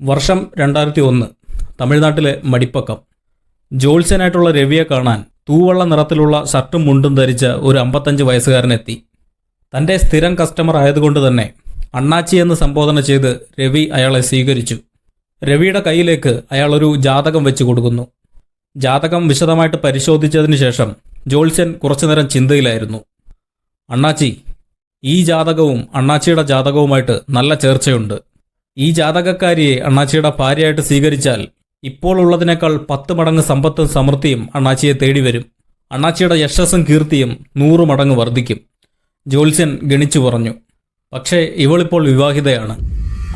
വർഷം രണ്ടായിരത്തി ഒന്ന് തമിഴ്നാട്ടിലെ മടിപ്പക്കം. ജോത്സ്യനായിട്ടുള്ള രവിയെ കാണാൻ തൂവള്ള നിറത്തിലുള്ള ഷർട്ടും മുണ്ടും ധരിച്ച ഒരു അമ്പത്തഞ്ച് വയസ്സുകാരനെത്തി. തന്റെ സ്ഥിരം കസ്റ്റമർ ആയതുകൊണ്ട് തന്നെ അണ്ണാച്ചി എന്ന് സംബോധന ചെയ്ത് രവി അയാളെ സ്വീകരിച്ചു. രവിയുടെ കയ്യിലേക്ക് അയാൾ ഒരു ജാതകം വെച്ച് കൊടുക്കുന്നു. ജാതകം വിശദമായിട്ട് പരിശോധിച്ചതിന് ശേഷം ജോത്സ്യൻ കുറച്ചുനേരം ചിന്തയിലായിരുന്നു. അണ്ണാച്ചി ഈ ജാതകവും അണ്ണാച്ചിയുടെ ജാതകവുമായിട്ട് നല്ല ചേർച്ചയുണ്ട്. ഈ ജാതകക്കാരിയെ അണ്ണാച്ചിയുടെ ഭാര്യയായിട്ട് സ്വീകരിച്ചാൽ ഇപ്പോൾ ഉള്ളതിനേക്കാൾ പത്ത് മടങ്ങ് സമ്പത്തും സമൃദ്ധിയും അണ്ണാച്ചിയെ തേടി വരും. അണ്ണാച്ചിയുടെ യശസ്സും കീർത്തിയും നൂറ് മടങ്ങ് വർദ്ധിക്കും. ജോത്സ്യൻ ഗണിച്ചു പറഞ്ഞു. പക്ഷേ ഇവളിപ്പോൾ വിവാഹിതയാണ്.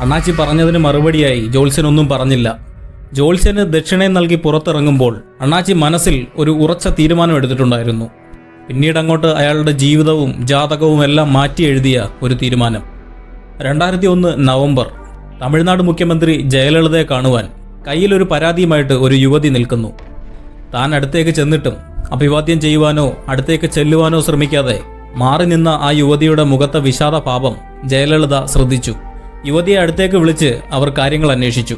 അണ്ണാച്ചി പറഞ്ഞതിന് മറുപടിയായി ജോത്സ്യൻ ഒന്നും പറഞ്ഞില്ല. ജോത്സ്യന് ദക്ഷിണയും നൽകി പുറത്തിറങ്ങുമ്പോൾ അണ്ണാച്ചി മനസ്സിൽ ഒരു ഉറച്ച തീരുമാനം എടുത്തിട്ടുണ്ടായിരുന്നു. പിന്നീട് അങ്ങോട്ട് അയാളുടെ ജീവിതവും ജാതകവും എല്ലാം മാറ്റി എഴുതിയ ഒരു തീരുമാനം. രണ്ടായിരത്തി ഒന്ന് നവംബർ തമിഴ്നാട് മുഖ്യമന്ത്രി ജയലളിതയെ കാണുവാൻ കയ്യിലൊരു പരാതിയുമായിട്ട് ഒരു യുവതി നിൽക്കുന്നു. താൻ അടുത്തേക്ക് ചെന്നിട്ടും അഭിവാദ്യം ചെയ്യുവാനോ അടുത്തേക്ക് ചെല്ലുവാനോ ശ്രമിക്കാതെ മാറി നിന്ന ആ യുവതിയുടെ മുഖത്തെ വിഷാദ പാപം ജയലളിത ശ്രദ്ധിച്ചു. യുവതിയെ അടുത്തേക്ക് വിളിച്ച് അവർ കാര്യങ്ങൾ അന്വേഷിച്ചു.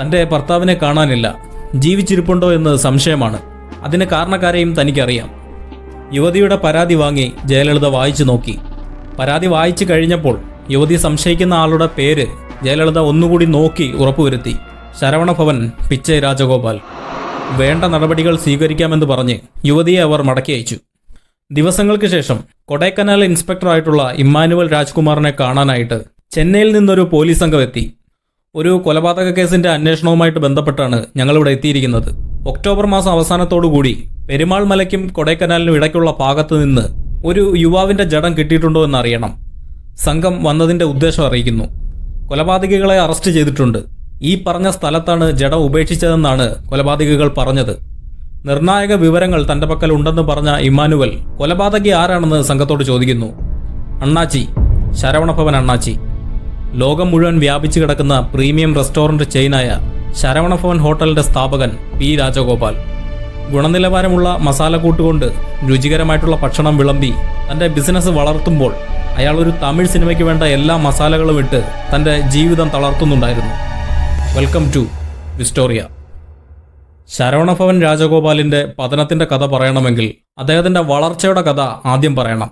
തന്റെ ഭർത്താവിനെ കാണാനില്ല. ജീവിച്ചിരിപ്പുണ്ടോ എന്ന് സംശയമാണ്. അതിന് കാരണക്കാരെയും തനിക്കറിയാം. യുവതിയുടെ പരാതി വാങ്ങി ജയലളിത വായിച്ചു നോക്കി. പരാതി വായിച്ചു കഴിഞ്ഞപ്പോൾ യുവതി സംശയിക്കുന്ന ആളുടെ പേര് ജയലളിത ഒന്നുകൂടി നോക്കി ഉറപ്പുവരുത്തി. ശരവണഭവൻ പിച്ചൈ രാജഗോപാൽ. വേണ്ട നടപടികൾ സ്വീകരിക്കാമെന്ന് പറഞ്ഞ് യുവതിയെ അവർ മടക്കി അയച്ചു. ദിവസങ്ങൾക്ക് ശേഷം കൊടൈക്കനാൽ ഇൻസ്പെക്ടറായിട്ടുള്ള ഇമ്മാനുവൽ രാജ്കുമാറിനെ കാണാനായിട്ട് ചെന്നൈയിൽ നിന്നൊരു പോലീസ് സംഘം എത്തി. ഒരു കൊലപാതക കേസിന്റെ അന്വേഷണവുമായിട്ട് ബന്ധപ്പെട്ടാണ് ഞങ്ങളിവിടെ എത്തിയിരിക്കുന്നത്. ഒക്ടോബർ മാസം അവസാനത്തോടുകൂടി പെരുമാൾ മലയ്ക്കും കൊടൈക്കനാലിനും ഇടയ്ക്കുള്ള ഭാഗത്ത് നിന്ന് ഒരു യുവാവിന്റെ ജഡം കിട്ടിയിട്ടുണ്ടോ എന്നറിയണം. സംഘം വന്നതിന്റെ ഉദ്ദേശം അറിയിക്കുന്നു. കൊലപാതകികളെ അറസ്റ്റ് ചെയ്തിട്ടുണ്ട്. ഈ പറഞ്ഞ സ്ഥലത്താണ് ജഡം ഉപേക്ഷിച്ചതെന്നാണ് കൊലപാതകികൾ പറഞ്ഞത്. നിർണായക വിവരങ്ങൾ തന്റെ പക്കൽ ഉണ്ടെന്ന് പറഞ്ഞ ഇമ്മാനുവൽ കൊലപാതകി ആരാണെന്ന് സംഘത്തോട് ചോദിക്കുന്നു. അണ്ണാച്ചി ശരവണഭവൻ അണ്ണാച്ചി. ലോകം മുഴുവൻ വ്യാപിച്ചു കിടക്കുന്ന പ്രീമിയം റെസ്റ്റോറന്റ് ചെയിനായ ശരവണഭവൻ ഹോട്ടലിന്റെ സ്ഥാപകൻ പി രാജഗോപാൽ. ഗുണനിലവാരമുള്ള മസാല കൂട്ടുകൊണ്ട് രുചികരമായിട്ടുള്ള ഭക്ഷണം വിളമ്പി തന്റെ ബിസിനസ് വളർത്തുമ്പോൾ അയാൾ ഒരു തമിഴ് സിനിമയ്ക്ക് വേണ്ട എല്ലാ മസാലകളും ഇട്ട് തന്റെ ജീവിതം തളർത്തുന്നുണ്ടായിരുന്നു. Welcome to Vistoria. ശരവണഭവൻ രാജഗോപാലിന്റെ പതനത്തിന്റെ കഥ പറയണമെങ്കിൽ അദ്ദേഹത്തിന്റെ വളർച്ചയുടെ കഥ ആദ്യം പറയണം.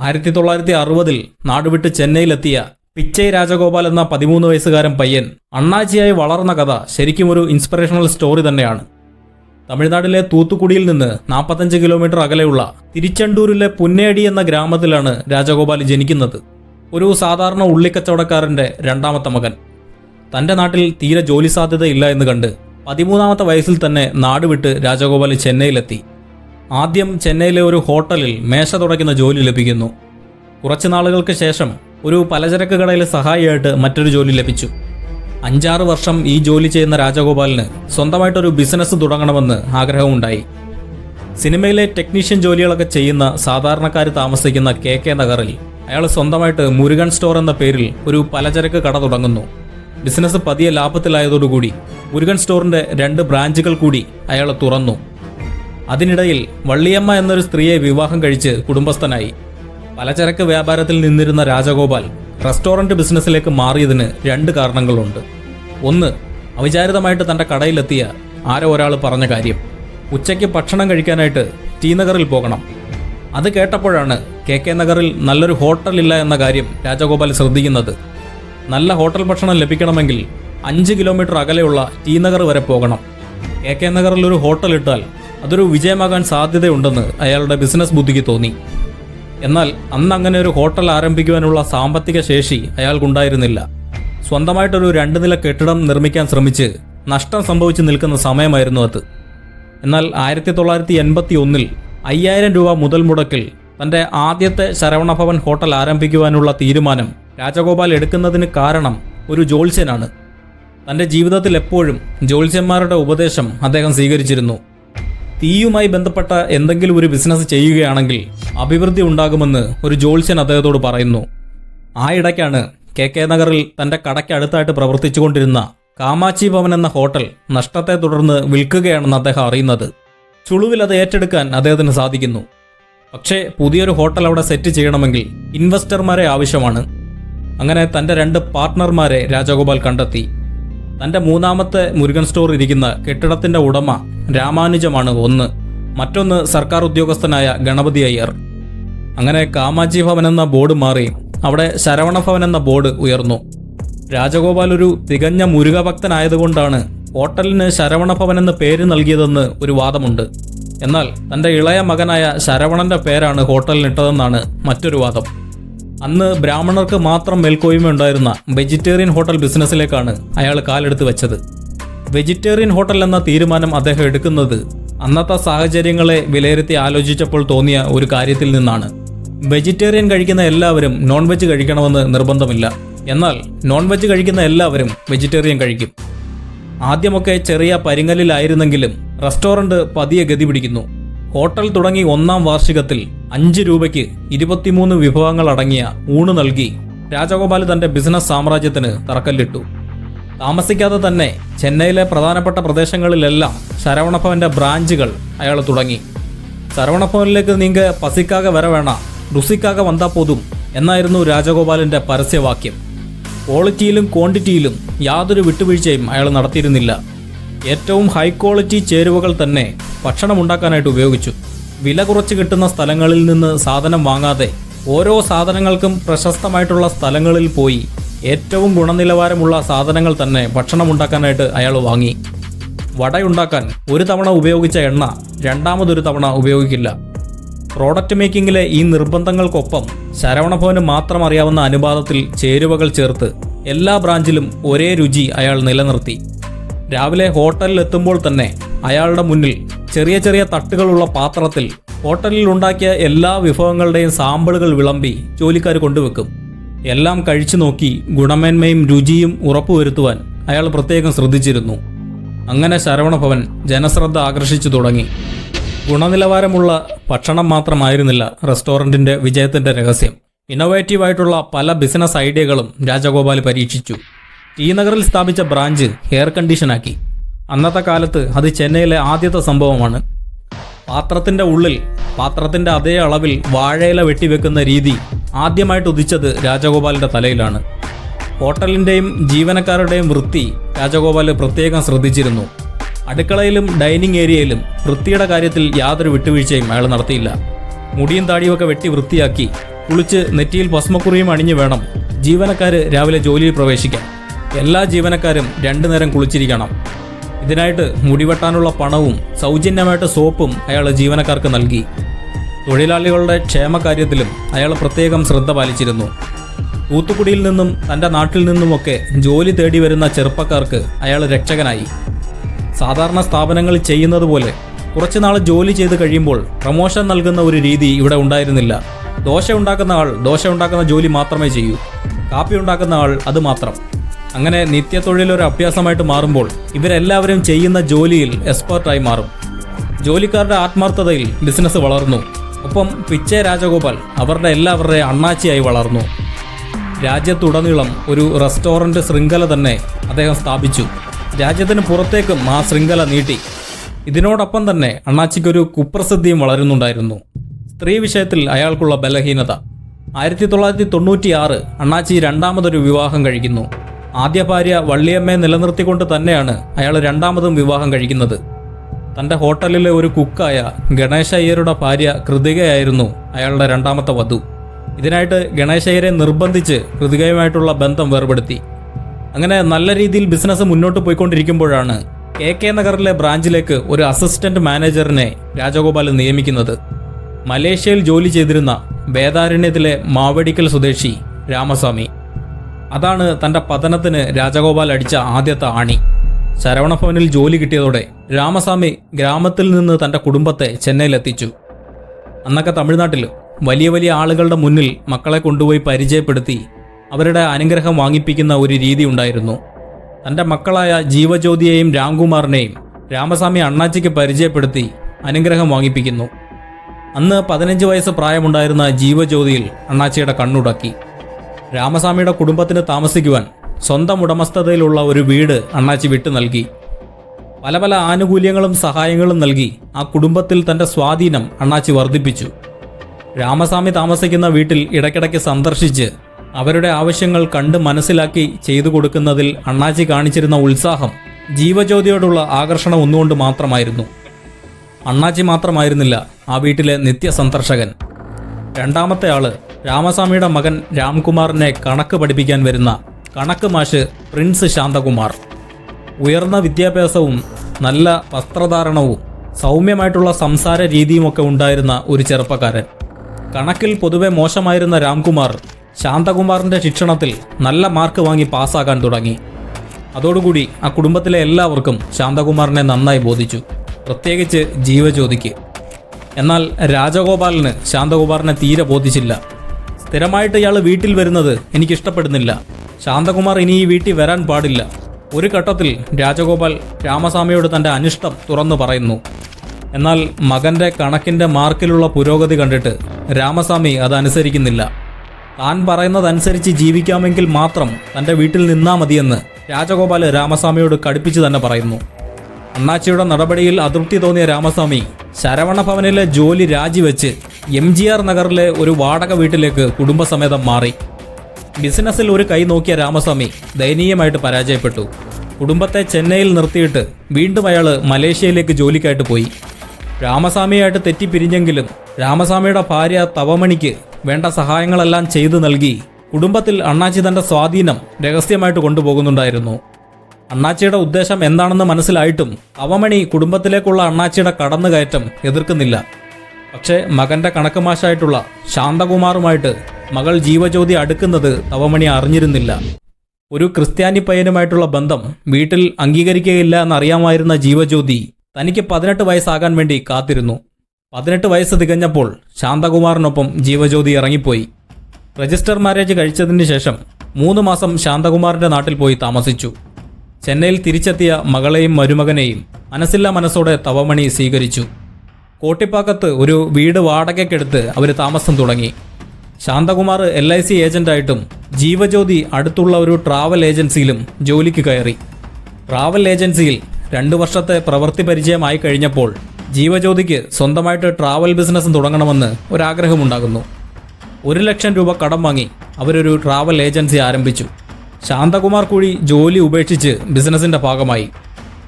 ആയിരത്തി തൊള്ളായിരത്തി അറുപതിൽ നാടുവിട്ട് ചെന്നൈയിലെത്തിയ പിച്ചൈ രാജഗോപാൽ എന്ന പതിമൂന്ന് വയസ്സുകാരൻ പയ്യൻ അണ്ണാച്ചിയായി വളർന്ന കഥ ശരിക്കും ഒരു ഇൻസ്പിറേഷണൽ സ്റ്റോറി തന്നെയാണ്. തമിഴ്നാട്ടിലെ തൂത്തുക്കുടിയിൽ നിന്ന് നാൽപ്പത്തഞ്ച് കിലോമീറ്റർ അകലെയുള്ള തിരിച്ചണ്ടൂരിലെ പുന്നേടി എന്ന ഗ്രാമത്തിലാണ് രാജഗോപാൽ ജനിക്കുന്നത്. ഒരു സാധാരണ ഉള്ളിക്കച്ചവടക്കാരന്റെ രണ്ടാമത്തെ മകൻ. തന്റെ നാട്ടിൽ തീരെ ജോലി സാധ്യത ഇല്ല എന്ന് കണ്ട് പതിമൂന്നാമത്തെ വയസ്സിൽ തന്നെ നാടുവിട്ട് രാജഗോപാൽ ചെന്നൈയിലെത്തി. ആദ്യം ചെന്നൈയിലെ ഒരു ഹോട്ടലിൽ മേശ തുടയ്ക്കുന്ന ജോലി ലഭിക്കുന്നു. കുറച്ച് നാളുകൾക്ക് ശേഷം ഒരു പലചരക്ക് കടയിലെ സഹായിയായിട്ട് മറ്റൊരു ജോലി ലഭിച്ചു. അഞ്ചാറ് വർഷം ഈ ജോലി ചെയ്യുന്ന രാജഗോപാലിന് സ്വന്തമായിട്ടൊരു ബിസിനസ് തുടങ്ങണമെന്ന് ആഗ്രഹമുണ്ടായി. സിനിമയിലെ ടെക്നീഷ്യൻ ജോലികളൊക്കെ ചെയ്യുന്ന സാധാരണക്കാർ താമസിക്കുന്ന കെ കെ നഗറിൽ അയാൾ സ്വന്തമായിട്ട് മുരുകൻ സ്റ്റോർ എന്ന പേരിൽ ഒരു പലചരക്ക് കട തുടങ്ങുന്നു. ബിസിനസ് പതിയെ ലാഭത്തിലായതോടുകൂടി മുരുകൻ സ്റ്റോറിന്റെ രണ്ട് ബ്രാഞ്ചുകൾ കൂടി അയാൾ തുറന്നു. അതിനിടയിൽ വള്ളിയമ്മ എന്നൊരു സ്ത്രീയെ വിവാഹം കഴിച്ച് കുടുംബസ്ഥനായി. പലചരക്ക് വ്യാപാരത്തിൽ നിന്നിരുന്ന രാജഗോപാൽ റെസ്റ്റോറന്റ് ബിസിനസ്സിലേക്ക് മാറിയതിന് രണ്ട് കാരണങ്ങളുണ്ട്. ഒന്ന് അവിചാരിതമായിട്ട് തന്റെ കടയിലെത്തിയ ആരോ ഒരാൾ പറഞ്ഞ കാര്യം. ഉച്ചയ്ക്ക് ഭക്ഷണം കഴിക്കാനായിട്ട് ടി നഗറിൽ പോകണം. അത് കേട്ടപ്പോഴാണ് കെ കെ നഗറിൽ നല്ലൊരു ഹോട്ടൽ ഇല്ല എന്ന കാര്യം രാജഗോപാൽ ശ്രദ്ധിക്കുന്നത്. നല്ല ഹോട്ടൽ ഭക്ഷണം ലഭിക്കണമെങ്കിൽ അഞ്ച് കിലോമീറ്റർ അകലെയുള്ള ടി നഗർ വരെ പോകണം. കെ കെ നഗറിൽ ഒരു ഹോട്ടൽ ഇട്ടാൽ അതൊരു വിജയമാകാൻ സാധ്യതയുണ്ടെന്ന് അയാളുടെ ബിസിനസ് ബുദ്ധിക്ക് തോന്നി. എന്നാൽ അന്ന് അങ്ങനെ ഒരു ഹോട്ടൽ ആരംഭിക്കുവാനുള്ള സാമ്പത്തിക ശേഷി അയാൾക്കുണ്ടായിരുന്നില്ല. സ്വന്തമായിട്ടൊരു രണ്ട് നില കെട്ടിടം നിർമ്മിക്കാൻ ശ്രമിച്ച് നഷ്ടം സംഭവിച്ചു നിൽക്കുന്ന സമയമായിരുന്നു അത്. എന്നാൽ ആയിരത്തി തൊള്ളായിരത്തി എൺപത്തി ഒന്നിൽ അയ്യായിരം രൂപ മുതൽ മുടക്കിൽ തന്റെ ആദ്യത്തെ ശരവണഭവൻ ഹോട്ടൽ ആരംഭിക്കുവാനുള്ള തീരുമാനം രാജഗോപാൽ എടുക്കുന്നതിന് കാരണം ഒരു ജോത്സ്യനാണ് തന്റെ ജീവിതത്തിൽ എപ്പോഴും ജോത്സ്യന്മാരുടെ ഉപദേശം അദ്ദേഹം സ്വീകരിച്ചിരുന്നു. തീയുമായി ബന്ധപ്പെട്ട എന്തെങ്കിലും ഒരു ബിസിനസ് ചെയ്യുകയാണെങ്കിൽ അഭിവൃദ്ധി ഉണ്ടാകുമെന്ന് ഒരു ജ്യോത്സ്യൻ അദ്ദേഹത്തോട് പറയുന്നു. ആ ഇടയ്ക്കാണ് കെ കെ നഗറിൽ തന്റെ കടയ്ക്ക് അടുത്തായിട്ട് പ്രവർത്തിച്ചുകൊണ്ടിരുന്ന കാമാച്ചി ഭവൻ എന്ന ഹോട്ടൽ നഷ്ടത്തെ തുടർന്ന് വിൽക്കുകയാണെന്ന് അദ്ദേഹം അറിയുന്നത്. ചുളുവിൽ അത് ഏറ്റെടുക്കാൻ അദ്ദേഹത്തിന് സാധിക്കുന്നു. പക്ഷേ പുതിയൊരു ഹോട്ടൽ അവിടെ സെറ്റ് ചെയ്യണമെങ്കിൽ ഇൻവെസ്റ്റർമാരെ ആവശ്യമാണ്. അങ്ങനെ തന്റെ രണ്ട് പാർട്ട്ണർമാരെ രാജഗോപാൽ കണ്ടെത്തി. തന്റെ മൂന്നാമത്തെ മുരുകൻ സ്റ്റോർ ഇരിക്കുന്ന കെട്ടിടത്തിന്റെ ഉടമ രാമാനുജമാണ് ഒന്ന്. മറ്റൊന്ന് സർക്കാർ ഉദ്യോഗസ്ഥനായ ഗണപതി അയ്യർ. അങ്ങനെ കാമാജി ഭവൻ എന്ന ബോർഡ് മാറി അവിടെ ശരവണ ഭവൻ എന്ന ബോർഡ് ഉയർന്നു. രാജഗോപാൽ ഒരു തികഞ്ഞ മുരുക ഭക്തനായതുകൊണ്ടാണ് ഹോട്ടലിന് ശരവണ ഭവൻ എന്ന പേര് നൽകിയതെന്ന് ഒരു വാദമുണ്ട്. എന്നാൽ തന്റെ ഇളയ മകനായ ശരവണന്റെ പേരാണ് ഹോട്ടലിനിട്ടതെന്നാണ് മറ്റൊരു വാദം. അന്ന് ബ്രാഹ്മണർക്ക് മാത്രം മേൽക്കോയ്മ ഉണ്ടായിരുന്ന വെജിറ്റേറിയൻ ഹോട്ടൽ ബിസിനസ്സിലേക്കാണ് അയാൾ കാലെടുത്ത് വെച്ചത്. വെജിറ്റേറിയൻ ഹോട്ടൽ എന്ന തീരുമാനം അദ്ദേഹം എടുക്കുന്നത് അന്നത്തെ സാഹചര്യങ്ങളെ വിലയിരുത്തി ആലോചിച്ചപ്പോൾ തോന്നിയ ഒരു കാര്യത്തിൽ നിന്നാണ്. വെജിറ്റേറിയൻ കഴിക്കുന്ന എല്ലാവരും നോൺ വെജ് കഴിക്കണമെന്ന് നിർബന്ധമില്ല. എന്നാൽ നോൺ വെജ് കഴിക്കുന്ന എല്ലാവരും വെജിറ്റേറിയൻ കഴിക്കും. ആദ്യമൊക്കെ ചെറിയ പരിങ്ങലിലായിരുന്നെങ്കിലും റെസ്റ്റോറന്റ് പതിയെ ഗതി പിടിക്കുന്നു. ഹോട്ടൽ തുടങ്ങി ഒന്നാം വാർഷികത്തിൽ അഞ്ച് രൂപയ്ക്ക് ഇരുപത്തിമൂന്ന് വിഭവങ്ങൾ അടങ്ങിയ ഊണ് നൽകി. രാജഗോപാൽ തന്റെ ബിസിനസ് സാമ്രാജ്യത്തിന് തറക്കല്ലിട്ടു. താമസിക്കാതെ തന്നെ ചെന്നൈയിലെ പ്രധാനപ്പെട്ട പ്രദേശങ്ങളിലെല്ലാം ശരവണഭവന്റെ ബ്രാഞ്ചുകൾ അയാൾ തുടങ്ങി. ശരവണഭവനിലേക്ക് നീങ്ക പസിക്കാക വരവേണ വേണ രുസിക്കാക വന്നാ പോതും എന്നായിരുന്നു രാജഗോപാലിന്റെ പരസ്യവാക്യം. ക്വാളിറ്റിയിലും ക്വാണ്ടിറ്റിയിലും യാതൊരു വിട്ടുവീഴ്ചയും അയാൾ നടത്തിയിരുന്നില്ല. ഏറ്റവും ഹൈ ക്വാളിറ്റി ചേരുവകൾ തന്നെ ഭക്ഷണം ഉണ്ടാക്കാനായിട്ട് ഉപയോഗിച്ചു. വില കുറച്ച് കിട്ടുന്ന സ്ഥലങ്ങളിൽ നിന്ന് സാധനം വാങ്ങാതെ ഓരോ സാധനങ്ങൾക്കും പ്രശസ്തമായിട്ടുള്ള സ്ഥലങ്ങളിൽ പോയി ഏറ്റവും ഗുണനിലവാരമുള്ള സാധനങ്ങൾ തന്നെ ഭക്ഷണം ഉണ്ടാക്കാനായിട്ട് അയാൾ വാങ്ങി. വടയുണ്ടാക്കാൻ ഒരു തവണ ഉപയോഗിച്ച എണ്ണ രണ്ടാമതൊരു തവണ ഉപയോഗിക്കില്ല. പ്രോഡക്റ്റ് മേക്കിങ്ങിലെ ഈ നിർബന്ധങ്ങൾക്കൊപ്പം ശരവണഭവന് മാത്രം അറിയാവുന്ന അനുപാതത്തിൽ ചേരുവകൾ ചേർത്ത് എല്ലാ ബ്രാഞ്ചിലും ഒരേ രുചി അയാൾ നിലനിർത്തി. രാവിലെ ഹോട്ടലിൽ എത്തുമ്പോൾ തന്നെ അയാളുടെ മുന്നിൽ ചെറിയ ചെറിയ തട്ടുകളുള്ള പാത്രത്തിൽ ഹോട്ടലിൽ ഉണ്ടാക്കിയ എല്ലാ വിഭവങ്ങളുടെയും സാമ്പിളുകൾ വിളമ്പി ജോലിക്കാർ കൊണ്ടുവെക്കും. എല്ലാം കഴിച്ചു നോക്കി ഗുണമേന്മയും രുചിയും ഉറപ്പുവരുത്തുവാൻ അയാൾ പ്രത്യേകം ശ്രദ്ധിച്ചിരുന്നു. അങ്ങനെ ശരവണഭവൻ ജനശ്രദ്ധ ആകർഷിച്ചു തുടങ്ങി. ഗുണനിലവാരമുള്ള ഭക്ഷണം മാത്രമായിരുന്നില്ല റെസ്റ്റോറന്റിന്റെ വിജയത്തിന്റെ രഹസ്യം. ഇന്നോവേറ്റീവായിട്ടുള്ള പല ബിസിനസ് ഐഡിയകളും രാജഗോപാൽ പരീക്ഷിച്ചു. ടി നഗറിൽ സ്ഥാപിച്ച ബ്രാഞ്ച് എയർ കണ്ടീഷനാക്കി. അന്നത്തെ കാലത്ത് അത് ചെന്നൈയിലെ ആദ്യത്തെ സംഭവമാണ്. പാത്രത്തിന്റെ ഉള്ളിൽ പാത്രത്തിന്റെ അതേ അളവിൽ വാഴയില വെട്ടിവെക്കുന്ന രീതി ആദ്യമായിട്ട് ഉദിച്ചത് രാജഗോപാലിന്റെ തലയിലാണ്. ഹോട്ടലിന്റെയും ജീവനക്കാരുടെയും വൃത്തി രാജഗോപാൽ പ്രത്യേകം ശ്രദ്ധിച്ചിരുന്നു. അടുക്കളയിലും ഡൈനിങ് ഏരിയയിലും വൃത്തിയുടെ കാര്യത്തിൽ യാതൊരു വിട്ടുവീഴ്ചയും അയാൾ നടത്തിയില്ല. മുടിയും താടിയുമൊക്കെ വെട്ടി വൃത്തിയാക്കി കുളിച്ച് നെറ്റിയിൽ ഭസ്മക്കുറിയും അണിഞ്ഞു വേണം ജീവനക്കാർ രാവിലെ ജോലിയിൽ പ്രവേശിക്കാൻ. എല്ലാ ജീവനക്കാരും രണ്ടു നേരം കുളിച്ചിരിക്കണം. ഇതിനായിട്ട് മുടിവെട്ടാനുള്ള പണവും സൗജന്യമായിട്ട് സോപ്പും അയാൾ ജീവനക്കാർക്ക് നൽകി. തൊഴിലാളികളുടെ ക്ഷേമകാര്യത്തിലും അയാൾ പ്രത്യേകം ശ്രദ്ധ പാലിച്ചിരുന്നു. തൂത്തുക്കുടിയിൽ നിന്നും തന്റെ നാട്ടിൽ നിന്നുമൊക്കെ ജോലി തേടി വരുന്ന ചെറുപ്പക്കാർക്ക് അയാൾ രക്ഷകനായി. സാധാരണ സ്ഥാപനങ്ങൾ ചെയ്യുന്നത് പോലെ കുറച്ചുനാൾ ജോലി ചെയ്ത് കഴിയുമ്പോൾ പ്രമോഷൻ നൽകുന്ന ഒരു രീതി ഇവിടെ ഉണ്ടായിരുന്നില്ല. ദോശ ഉണ്ടാക്കുന്ന ആൾ ദോശ ഉണ്ടാക്കുന്ന ജോലി മാത്രമേ ചെയ്യൂ. കാപ്പി ഉണ്ടാക്കുന്ന ആൾ അത് മാത്രം. അങ്ങനെ നിത്യത്തൊഴിൽ ഒരു അഭ്യാസമായിട്ട് മാറുമ്പോൾ ഇവരെല്ലാവരും ചെയ്യുന്ന ജോലിയിൽ എക്സ്പേർട്ടായി മാറും. ജോലിക്കാരുടെ ആത്മാർത്ഥതയിൽ ബിസിനസ് വളർന്നു. ഒപ്പം പിച്ചേ രാജഗോപാൽ അവരുടെ എല്ലാവരുടെയും അണ്ണാച്ചിയായി വളർന്നു. രാജ്യത്തുടനീളം ഒരു റെസ്റ്റോറന്റ് ശൃംഖല തന്നെ അദ്ദേഹം സ്ഥാപിച്ചു. രാജ്യത്തിന് പുറത്തേക്കും ആ ശൃംഖല നീട്ടി. ഇതിനോടൊപ്പം തന്നെ അണ്ണാച്ചിക്കൊരു കുപ്രസിദ്ധിയും വളരുന്നുണ്ടായിരുന്നു. സ്ത്രീ വിഷയത്തിൽ അയാൾക്കുള്ള ബലഹീനത. ആയിരത്തി തൊള്ളായിരത്തി തൊണ്ണൂറ്റിയാറ് അണ്ണാച്ചി രണ്ടാമതൊരു വിവാഹം കഴിക്കുന്നു. ആദ്യ ഭാര്യ വള്ളിയമ്മയെ നിലനിർത്തിക്കൊണ്ട് തന്നെയാണ് അയാൾ രണ്ടാമതും വിവാഹം കഴിക്കുന്നത്. തന്റെ ഹോട്ടലിലെ ഒരു കുക്കായ ഗണേശ അയ്യരുടെ ഭാര്യ കൃതികയായിരുന്നു അയാളുടെ രണ്ടാമത്തെ വധു. ഇതിനായിട്ട് ഗണേശ അയ്യരെ നിർബന്ധിച്ച് കൃതികയുമായിട്ടുള്ള ബന്ധം വേർപെടുത്തി. അങ്ങനെ നല്ല രീതിയിൽ ബിസിനസ് മുന്നോട്ട് പോയിക്കൊണ്ടിരിക്കുമ്പോഴാണ് കെ കെ നഗറിലെ ബ്രാഞ്ചിലേക്ക് ഒരു അസിസ്റ്റന്റ് മാനേജറിനെ രാജഗോപാൽ നിയമിക്കുന്നത്. മലേഷ്യയിൽ ജോലി ചെയ്തിരുന്ന വേദാരണ്യത്തിലെ മാവടിക്കൽ സ്വദേശി രാമസ്വാമി. അതാണ് തന്റെ പതനത്തിന് രാജഗോപാൽ അടിച്ച ആദ്യത്തെ ആണി. ശരവണഭവനിൽ ജോലി കിട്ടിയതോടെ രാമസ്വാമി ഗ്രാമത്തിൽ നിന്ന് തന്റെ കുടുംബത്തെ ചെന്നൈയിലെത്തിച്ചു. അന്നൊക്കെ തമിഴ്നാട്ടിൽ വലിയ വലിയ ആളുകളുടെ മുന്നിൽ മക്കളെ കൊണ്ടുപോയി പരിചയപ്പെടുത്തി അവരുടെ അനുഗ്രഹം വാങ്ങിപ്പിക്കുന്ന ഒരു രീതി ഉണ്ടായിരുന്നു. തന്റെ മക്കളായ ജീവജ്യോതിയെയും രാംകുമാറിനെയും രാമസ്വാമി അണ്ണാച്ചിക്ക് പരിചയപ്പെടുത്തി അനുഗ്രഹം വാങ്ങിപ്പിക്കുന്നു. അന്ന് പതിനഞ്ച് വയസ്സ് പ്രായമുണ്ടായിരുന്ന ജീവജ്യോതിയിൽ അണ്ണാച്ചിയുടെ കണ്ണുടക്കി. രാമസ്വാമിയുടെ കുടുംബത്തിന് താമസിക്കുവാൻ സ്വന്തം ഉടമസ്ഥതയിലുള്ള ഒരു വീട് അണ്ണാച്ചി വിട്ടു നൽകി. പല പല ആനുകൂല്യങ്ങളും സഹായങ്ങളും നൽകി ആ കുടുംബത്തിൽ തന്റെ സ്വാധീനം അണ്ണാച്ചി വർദ്ധിപ്പിച്ചു. രാമസ്വാമി താമസിക്കുന്ന വീട്ടിൽ ഇടയ്ക്കിടയ്ക്ക് സന്ദർശിച്ച് അവരുടെ ആവശ്യങ്ങൾ കണ്ട് മനസ്സിലാക്കി ചെയ്തു കൊടുക്കുന്നതിൽ അണ്ണാച്ചി കാണിച്ചിരുന്ന ഉത്സാഹം ജീവജ്യോതിയോടുള്ള ആകർഷണം ഒന്നുകൊണ്ട് മാത്രമായിരുന്നു. അണ്ണാച്ചി മാത്രമായിരുന്നില്ല ആ വീട്ടിലെ നിത്യസന്ദർശകൻ. രണ്ടാമത്തെ ആൾ രാമസ്വാമിയുടെ മകൻ രാംകുമാറിനെ കണക്ക് പഠിപ്പിക്കാൻ വരുന്ന കണക്ക് മാഷ് പ്രിൻസ് ശാന്തകുമാർ. ഉയർന്ന വിദ്യാഭ്യാസവും നല്ല വസ്ത്രധാരണവും സൗമ്യമായിട്ടുള്ള സംസാര രീതിയുമൊക്കെ ഉണ്ടായിരുന്ന ഒരു ചെറുപ്പക്കാരൻ. കണക്കിൽ പൊതുവെ മോശമായിരുന്ന രാംകുമാർ ശാന്തകുമാറിന്റെ ശിക്ഷണത്തിൽ നല്ല മാർക്ക് വാങ്ങി പാസ്സാക്കാൻ തുടങ്ങി. അതോടുകൂടി ആ കുടുംബത്തിലെ എല്ലാവർക്കും ശാന്തകുമാറിനെ നന്നായി ബോധിച്ചു പ്രത്യേകിച്ച് ജീവജ്യോതിക്ക്. എന്നാൽ രാജഗോപാലിന് ശാന്തകുമാറിനെ തീരെ ബോധിച്ചില്ല. സ്ഥിരമായിട്ട് ഇയാൾ വീട്ടിൽ വരുന്നത് എനിക്ക് ഇഷ്ടപ്പെടുന്നില്ല ശാന്തകുമാർ ഇനി ഈ വീട്ടിൽ വരാൻ പാടില്ല. ഒരു ഘട്ടത്തിൽ രാജഗോപാൽ രാമസ്വാമിയോട് തന്റെ അനിഷ്ടം തുറന്നു പറയുന്നു. എന്നാൽ മകന്റെ കണക്കിന്റെ മാർക്കിലുള്ള പുരോഗതി കണ്ടിട്ട് രാമസ്വാമി അതനുസരിക്കുന്നില്ല. താൻ പറയുന്നതനുസരിച്ച് ജീവിക്കാമെങ്കിൽ മാത്രം തന്റെ വീട്ടിൽ നിന്നാ മതിയെന്ന് രാജഗോപാൽ രാമസ്വാമിയോട് കടുപ്പിച്ചു തന്നെ പറയുന്നു. അണ്ണാച്ചിയുടെ നടപടിയിൽ അതൃപ്തി തോന്നിയ രാമസ്വാമി ശരവണ ഭവനിലെ ജോലി രാജിവെച്ച് എം ജി ആർ നഗറിലെ ഒരു വാടക വീട്ടിലേക്ക് കുടുംബസമേതം മാറി. ബിസിനസ്സിൽ ഒരു കൈ നോക്കിയ രാമസ്വാമി ദയനീയമായിട്ട് പരാജയപ്പെട്ടു. കുടുംബത്തെ ചെന്നൈയിൽ നിർത്തിയിട്ട് വീണ്ടും അയാൾ മലേഷ്യയിലേക്ക് ജോലിക്കായിട്ട് പോയി. രാമസ്വാമിയായിട്ട് തെറ്റിപ്പിരിഞ്ഞെങ്കിലും രാമസ്വാമിയുടെ ഭാര്യ തവമണിക്ക് വേണ്ട സഹായങ്ങളെല്ലാം ചെയ്തു നൽകി കുടുംബത്തിൽ അണ്ണാച്ചി തന്റെ സ്വാധീനം രഹസ്യമായിട്ട് കൊണ്ടുപോകുന്നുണ്ടായിരുന്നു. അണ്ണാച്ചിയുടെ ഉദ്ദേശം എന്താണെന്ന് മനസ്സിലായിട്ടും അവമണി കുടുംബത്തിലേക്കുള്ള അണ്ണാച്ചിയുടെ കടന്നുകയറ്റം എതിർക്കുന്നില്ല. പക്ഷേ മകന്റെ കണക്ക് മാഷായിട്ടുള്ള ശാന്തകുമാറുമായിട്ട് മകൾ ജീവജ്യോതി അടുക്കുന്നത് തവമണി അറിഞ്ഞിരുന്നില്ല. ഒരു ക്രിസ്ത്യാനി പയ്യനുമായിട്ടുള്ള ബന്ധം വീട്ടിൽ അംഗീകരിക്കുകയില്ല എന്നറിയാമായിരുന്ന ജീവജ്യോതി തനിക്ക് പതിനെട്ട് വയസ്സാകാൻ വേണ്ടി കാത്തിരുന്നു. പതിനെട്ട് വയസ്സ് തികഞ്ഞപ്പോൾ ശാന്തകുമാറിനൊപ്പം ജീവജ്യോതി ഇറങ്ങിപ്പോയി. രജിസ്റ്റർ മാരേജ് കഴിച്ചതിന് ശേഷം മൂന്ന് മാസം ശാന്തകുമാറിന്റെ നാട്ടിൽ പോയി താമസിച്ചു. ചെന്നൈയിൽ തിരിച്ചെത്തിയ മകളെയും മരുമകനെയും മനസ്സില്ലാ മനസ്സോടെ തവമണി സ്വീകരിച്ചു. കോട്ടിപ്പാക്കത്ത് ഒരു വീട് വാടകയ്ക്കെടുത്ത് അവർ താമസം തുടങ്ങി. ശാന്തകുമാർ എൽ ഐ സി ഏജന്റായിട്ടും ജീവജ്യോതി അടുത്തുള്ള ഒരു ട്രാവൽ ഏജൻസിയിലും ജോലിക്ക് കയറി. ട്രാവൽ ഏജൻസിയിൽ രണ്ട് വർഷത്തെ പ്രവൃത്തി പരിചയമായി കഴിഞ്ഞപ്പോൾ ജീവജ്യോതിക്ക് സ്വന്തമായിട്ട് ട്രാവൽ ബിസിനസ് തുടങ്ങണമെന്ന് ഒരാഗ്രഹമുണ്ടാകുന്നു. ഒരു ലക്ഷം രൂപ കടം വാങ്ങി അവരൊരു ട്രാവൽ ഏജൻസി ആരംഭിച്ചു. ശാന്തകുമാർ കൂടി ജോലി ഉപേക്ഷിച്ച് ബിസിനസിന്റെ ഭാഗമായി.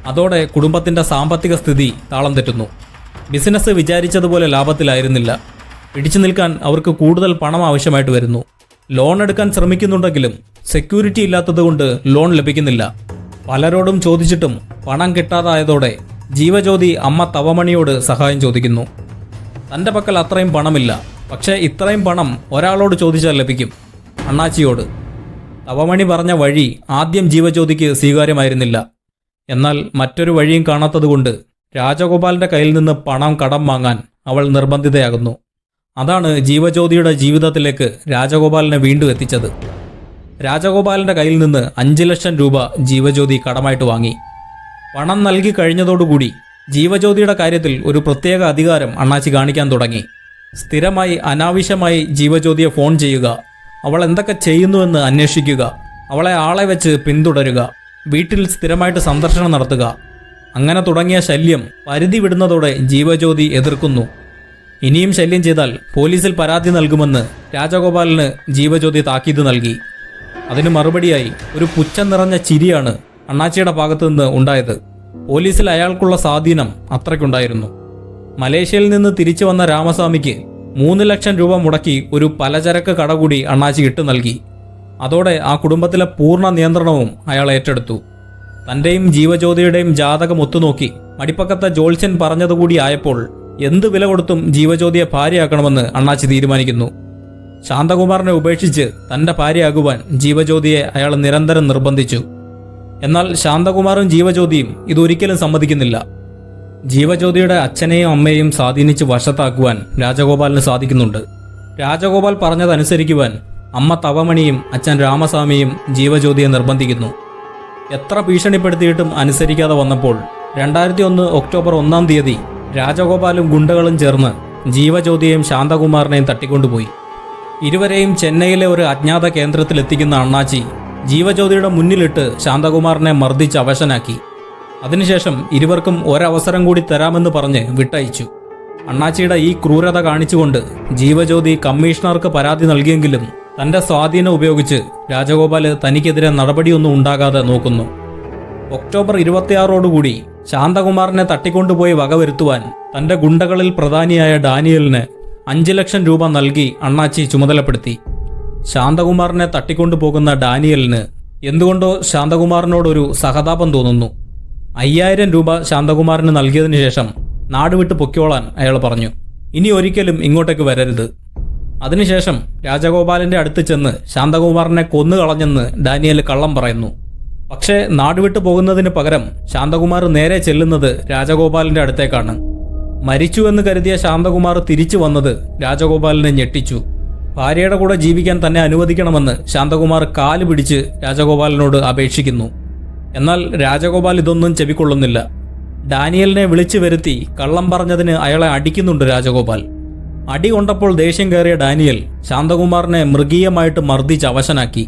അതോടെ കുടുംബത്തിന്റെ സാമ്പത്തിക സ്ഥിതി താളം തെറ്റുന്നു. ബിസിനസ് വിചാരിച്ചതുപോലെ ലാഭത്തിലായിരുന്നില്ല. പിടിച്ചു നിൽക്കാൻ അവർക്ക് കൂടുതൽ പണം ആവശ്യമായിട്ട് വരുന്നു. ലോൺ എടുക്കാൻ ശ്രമിക്കുന്നുണ്ടെങ്കിലും സെക്യൂരിറ്റി ഇല്ലാത്തതുകൊണ്ട് ലോൺ ലഭിക്കുന്നില്ല. പലരോടും ചോദിച്ചിട്ടും പണം കിട്ടാതായതോടെ ജീവജ്യോതി അമ്മ തവമണിയോട് സഹായം ചോദിക്കുന്നു. തന്റെ പക്കൽ അത്രയും പണമില്ല. പക്ഷേ ഇത്രയും പണം ഒരാളോട് ചോദിച്ചാൽ ലഭിക്കും. അണ്ണാച്ചിയോട്. തവമണി പറഞ്ഞ വഴി ആദ്യം ജീവജ്യോതിക്ക് സ്വീകാര്യമായിരുന്നില്ല. എന്നാൽ മറ്റൊരു വഴിയും കാണാത്തതുകൊണ്ട് രാജഗോപാലിന്റെ കയ്യിൽ നിന്ന് പണം കടം വാങ്ങാൻ അവൾ നിർബന്ധിതയാകുന്നു. അതാണ് ജീവജ്യോതിയുടെ ജീവിതത്തിലേക്ക് രാജഗോപാലിനെ വീണ്ടും എത്തിച്ചത്. രാജഗോപാലിന്റെ കയ്യിൽ നിന്ന് അഞ്ച് ലക്ഷം രൂപ ജീവജ്യോതി കടമായിട്ട് വാങ്ങി. പണം നൽകി കഴിഞ്ഞതോടുകൂടി ജീവജ്യോതിയുടെ കാര്യത്തിൽ ഒരു പ്രത്യേക അധികാരം അണ്ണാച്ചി കാണിക്കാൻ തുടങ്ങി. സ്ഥിരമായി അനാവശ്യമായി ജീവജ്യോതിയെ ഫോൺ ചെയ്യുക അവൾ എന്തൊക്കെ ചെയ്യുന്നുവെന്ന് അന്വേഷിക്കുക അവളെ ആളെ വെച്ച് പിന്തുടരുക വീട്ടിൽ സ്ഥിരമായിട്ട് സന്ദർശനം നടത്തുക അങ്ങനെ തുടങ്ങിയ ശല്യം പരിധി വിടുന്നതോടെ ജീവജ്യോതി എതിർക്കുന്നു. ഇനിയും ശല്യം ചെയ്താൽ പോലീസിൽ പരാതി നൽകുമെന്ന് രാജഗോപാലിന് ജീവജ്യോതി താക്കീത് നൽകി. അതിന് മറുപടിയായി ഒരു പുച്ഛം നിറഞ്ഞ ചിരിയാണ് അണ്ണാച്ചിയുടെ ഭാഗത്തു നിന്ന് ഉണ്ടായത്. പോലീസിൽ അയാൾക്കുള്ള സ്വാധീനം അത്രയ്ക്കുണ്ടായിരുന്നു. മലേഷ്യയിൽ നിന്ന് തിരിച്ചു വന്ന രാമസ്വാമിക്ക് മൂന്ന് ലക്ഷം രൂപ മുടക്കി ഒരു പലചരക്ക് കട കൂടി അണ്ണാച്ചി ഇട്ടു നൽകി. അതോടെ ആ കുടുംബത്തിലെ പൂർണ നിയന്ത്രണവും അയാൾ ഏറ്റെടുത്തു. തന്റെയും ജീവജ്യോതിയുടെയും ജാതകം ഒത്തുനോക്കി മടിപ്പക്കത്തെ ജോത്സ്യൻ പറഞ്ഞതുകൂടി ആയപ്പോൾ എന്ത് വില കൊടുത്തും ജീവജ്യോതിയെ ഭാര്യയാക്കണമെന്ന് അണ്ണാച്ചി തീരുമാനിക്കുന്നു. ശാന്തകുമാറിനെ ഉപേക്ഷിച്ച് തന്റെ ഭാര്യയാകുവാൻ ജീവജ്യോതിയെ അയാൾ നിരന്തരം നിർബന്ധിച്ചു. എന്നാൽ ശാന്തകുമാറും ജീവജ്യോതിയും ഇതൊരിക്കലും സമ്മതിക്കുന്നില്ല. ജീവജ്യോതിയുടെ അച്ഛനെയും അമ്മയെയും സ്വാധീനിച്ച് വശത്താക്കുവാൻ രാജഗോപാലിന് സാധിക്കുന്നുണ്ട്. രാജഗോപാൽ പറഞ്ഞതനുസരിക്കുവാൻ അമ്മ തവമണിയും അച്ഛൻ രാമസ്വാമിയും ജീവജ്യോതിയെ നിർബന്ധിക്കുന്നു. എത്ര ഭീഷണിപ്പെടുത്തിയിട്ടും അനുസരിക്കാതെ വന്നപ്പോൾ രണ്ടായിരത്തി ഒന്ന് ഒക്ടോബർ ഒന്നാം തീയതി രാജഗോപാലും ഗുണ്ടകളും ചേർന്ന് ജീവജ്യോതിയെയും ശാന്തകുമാറിനെയും തട്ടിക്കൊണ്ടുപോയി. ഇരുവരെയും ചെന്നൈയിലെ ഒരു അജ്ഞാത കേന്ദ്രത്തിലെത്തിക്കുന്ന അണ്ണാച്ചി ജീവജ്യോതിയുടെ മുന്നിലിട്ട് ശാന്തകുമാറിനെ മർദ്ദിച്ച് അവശനാക്കി. അതിനുശേഷം ഇരുവർക്കും ഒരവസരം കൂടി തരാമെന്ന് പറഞ്ഞ് വിട്ടയച്ചു. അണ്ണാച്ചിയുടെ ഈ ക്രൂരത കാണിച്ചുകൊണ്ട് ജീവജ്യോതി കമ്മീഷണർക്ക് പരാതി നൽകിയെങ്കിലും തന്റെ സ്വാധീനം ഉപയോഗിച്ച് രാജഗോപാൽ തനിക്കെതിരെ നടപടിയൊന്നും ഉണ്ടാകാതെ നോക്കുന്നു. ഒക്ടോബർ ഇരുപത്തിയാറോടുകൂടി ശാന്തകുമാറിനെ തട്ടിക്കൊണ്ടുപോയി വകവരുത്തുവാൻ തന്റെ ഗുണ്ടകളിൽ പ്രധാനിയായ ഡാനിയലിന് അഞ്ച് ലക്ഷം രൂപ നൽകി അണ്ണാച്ചി ചുമതലപ്പെടുത്തി. ശാന്തകുമാറിനെ തട്ടിക്കൊണ്ടുപോകുന്ന ഡാനിയലിന് എന്തുകൊണ്ടോ ശാന്തകുമാറിനോടൊരു സഹതാപം തോന്നുന്നു. അയ്യായിരം രൂപ ശാന്തകുമാറിന് നൽകിയതിനു ശേഷം നാടുവിട്ട് പൊക്കോളാൻ അയാൾ പറഞ്ഞു. ഇനി ഒരിക്കലും ഇങ്ങോട്ടേക്ക് വരരുത്. അതിനുശേഷം രാജഗോപാലിന്റെ അടുത്ത് ചെന്ന് ശാന്തകുമാറിനെ കൊന്നുകളഞ്ഞെന്ന് ഡാനിയൽ കള്ളം പറയുന്നു. പക്ഷേ നാടുവിട്ടു പോകുന്നതിന് പകരം ശാന്തകുമാർ നേരെ ചെല്ലുന്നത് രാജഗോപാലിന്റെ അടുത്തേക്കാണ്. മരിച്ചു എന്ന് കരുതിയ ശാന്തകുമാർ തിരിച്ചു വന്നത് രാജഗോപാലിനെ ഞെട്ടിച്ചു. ഭാര്യയുടെ കൂടെ ജീവിക്കാൻ തന്നെ അനുവദിക്കണമെന്ന് ശാന്തകുമാർ കാൽ പിടിച്ച് രാജഗോപാലിനോട് അപേക്ഷിക്കുന്നു. എന്നാൽ രാജഗോപാൽ ഇതൊന്നും ചെവിക്കൊള്ളുന്നില്ല. ഡാനിയലിനെ വിളിച്ചു വരുത്തി കള്ളം പറഞ്ഞതിന് അയാളെ അടിക്കുന്നുണ്ട് രാജഗോപാൽ. അടി കൊണ്ടപ്പോൾ ദേഷ്യം കയറിയ ഡാനിയൽ ശാന്തകുമാറിനെ മൃഗീയമായിട്ട് മർദ്ദിച്ച് അവശനാക്കി.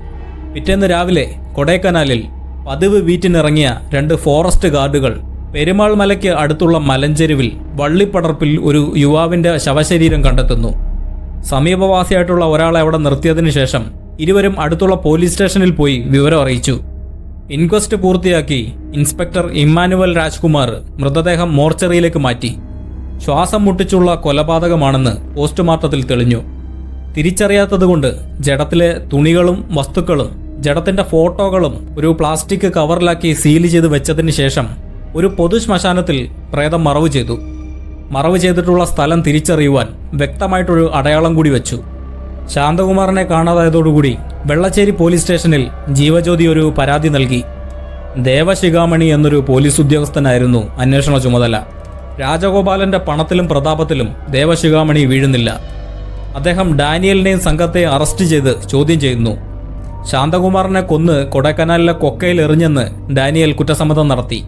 പിറ്റേന്ന് രാവിലെ കൊടൈക്കനാലിൽ പതിവ് വീറ്റിനിറങ്ങിയ രണ്ട് ഫോറസ്റ്റ് ഗാർഡുകൾ പെരുമാൾ മലയ്ക്ക് അടുത്തുള്ള മലഞ്ചെരുവിൽ വള്ളിപ്പടർപ്പിൽ ഒരു യുവാവിന്റെ ശവശരീരം കണ്ടെത്തുന്നു. സമീപവാസിയായിട്ടുള്ള ഒരാളെ അവിടെ നിർത്തിയതിനു ശേഷം ഇരുവരും അടുത്തുള്ള പോലീസ് സ്റ്റേഷനിൽ പോയി വിവരം അറിയിച്ചു. ഇൻക്വസ്റ്റ് പൂർത്തിയാക്കി ഇൻസ്പെക്ടർ ഇമ്മാനുവൽ രാജ്കുമാർ മൃതദേഹം മോർച്ചറിയിലേക്ക് മാറ്റി. ശ്വാസം മുട്ടിച്ചുള്ള കൊലപാതകമാണെന്ന് പോസ്റ്റ്മോർട്ടത്തിൽ തെളിഞ്ഞു. തിരിച്ചറിയാത്തതുകൊണ്ട് ജഡത്തിലെ തുണികളും വസ്തുക്കളും ജഡത്തിന്റെ ഫോട്ടോകളും ഒരു പ്ലാസ്റ്റിക് കവറിലാക്കി സീൽ ചെയ്ത് വെച്ചതിന് ശേഷം ഒരു പൊതു ശ്മശാനത്തിൽ പ്രേതം മറവ് ചെയ്തു. മറവ് ചെയ്തിട്ടുള്ള സ്ഥലം തിരിച്ചറിയുവാൻ വ്യക്തമായിട്ടൊരു അടയാളം കൂടി വെച്ചു. ശാന്തകുമാറിനെ കാണാതായതോടുകൂടി വെള്ളച്ചേരി പോലീസ് സ്റ്റേഷനിൽ ജീവജ്യോതി ഒരു പരാതി നൽകി. ദേവശിഖാമണി എന്നൊരു പോലീസ് ഉദ്യോഗസ്ഥനായിരുന്നു അന്വേഷണ ചുമതല. രാജഗോപാലന്റെ പണത്തിലും പ്രതാപത്തിലും ദേവശിഖാമണി വീഴുന്നില്ല. അദ്ദേഹം ഡാനിയലിനെയും സംഘത്തെ അറസ്റ്റ് ചെയ്ത് ചോദ്യം ചെയ്യുന്നു. ശാന്തകുമാറിനെ കൊന്ന് കൊടൈക്കനാലിലെ കൊക്കയിൽ എറിഞ്ഞെന്ന് ഡാനിയൽ കുറ്റസമ്മതം നടത്തി.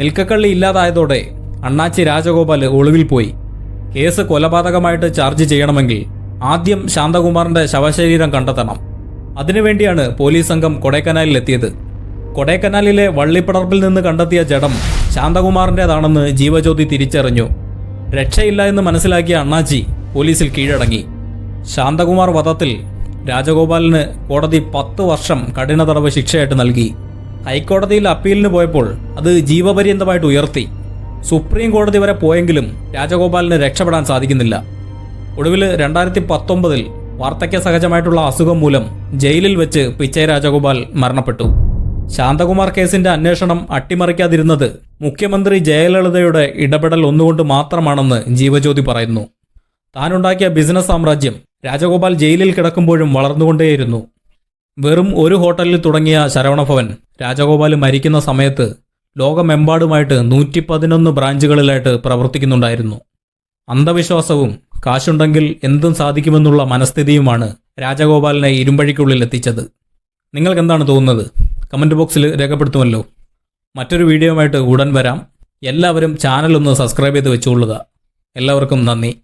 നിൽക്കക്കള്ളി ഇല്ലാതായതോടെ അണ്ണാച്ചി രാജഗോപാൽ ഒളിവിൽ പോയി. കേസ് കൊലപാതകമായിട്ട് ചാർജ് ചെയ്യണമെങ്കിൽ ആദ്യം ശാന്തകുമാറിന്റെ ശവശരീരം കണ്ടെത്തണം. അതിനുവേണ്ടിയാണ് പോലീസ് സംഘം കൊടൈക്കനാലിലെത്തിയത്. കൊടൈക്കനാലിലെ വള്ളിപ്പടർപ്പിൽ നിന്ന് കണ്ടെത്തിയ ജഡം ശാന്തകുമാറിന്റെതാണെന്ന് ജീവജ്യോതി തിരിച്ചറിഞ്ഞു. രക്ഷയില്ല എന്ന് മനസ്സിലാക്കിയ അണ്ണാജി പോലീസിൽ കീഴടങ്ങി. ശാന്തകുമാർ വധത്തിൽ രാജഗോപാലിന് കോടതി പത്ത് വർഷം കഠിന തടവ് ശിക്ഷയായിട്ട് നൽകി. ഹൈക്കോടതിയിൽ അപ്പീലിന് പോയപ്പോൾ അത് ജീവപര്യന്തമായിട്ട് ഉയർത്തി. സുപ്രീം കോടതി വരെ പോയെങ്കിലും രാജഗോപാലിന് രക്ഷപ്പെടാൻ സാധിക്കുന്നില്ല. ഒടുവിൽ രണ്ടായിരത്തി പത്തൊമ്പതിൽ വാർദ്ധക്യ സഹജമായിട്ടുള്ള അസുഖം മൂലം ജയിലിൽ വെച്ച് പിച്ചൈ രാജഗോപാൽ മരണപ്പെട്ടു. ശാന്തകുമാർ കേസിന്റെ അന്വേഷണം അട്ടിമറിക്കാതിരുന്നത് മുഖ്യമന്ത്രി ജയലളിതയുടെ ഇടപെടൽ ഒന്നുകൊണ്ട് മാത്രമാണെന്ന് ജീവജ്യോതി പറയുന്നു. താനുണ്ടാക്കിയ ബിസിനസ് സാമ്രാജ്യം രാജഗോപാൽ ജയിലിൽ കിടക്കുമ്പോഴും വളർന്നുകൊണ്ടേയിരുന്നു. വെറും ഒരു ഹോട്ടലിൽ തുടങ്ങിയ ശരവണഭവൻ രാജഗോപാൽ മരിക്കുന്ന സമയത്ത് ലോകമെമ്പാടുമായിട്ട് നൂറ്റി പതിനൊന്ന് ബ്രാഞ്ചുകളിലായിട്ട് പ്രവർത്തിക്കുന്നുണ്ടായിരുന്നു. അന്ധവിശ്വാസവും കാശുണ്ടെങ്കിൽ എന്തും സാധിക്കുമെന്നുള്ള മനസ്ഥിതിയുമാണ് രാജഗോപാലിനെ ഇരുമ്പഴിക്കുള്ളിൽ എത്തിച്ചത് നിങ്ങൾക്ക് എന്താണ് തോന്നുന്നത്? കമന്റ് ബോക്സിൽ രേഖപ്പെടുത്തുമല്ലോ. മറ്റൊരു വീഡിയോയുമായിട്ട് ഉടൻ വരാം. എല്ലാവരും ചാനൽ ഒന്ന് സബ്സ്ക്രൈബ് ചെയ്ത് വെച്ചുകൊള്ളുക. എല്ലാവർക്കും നന്ദി.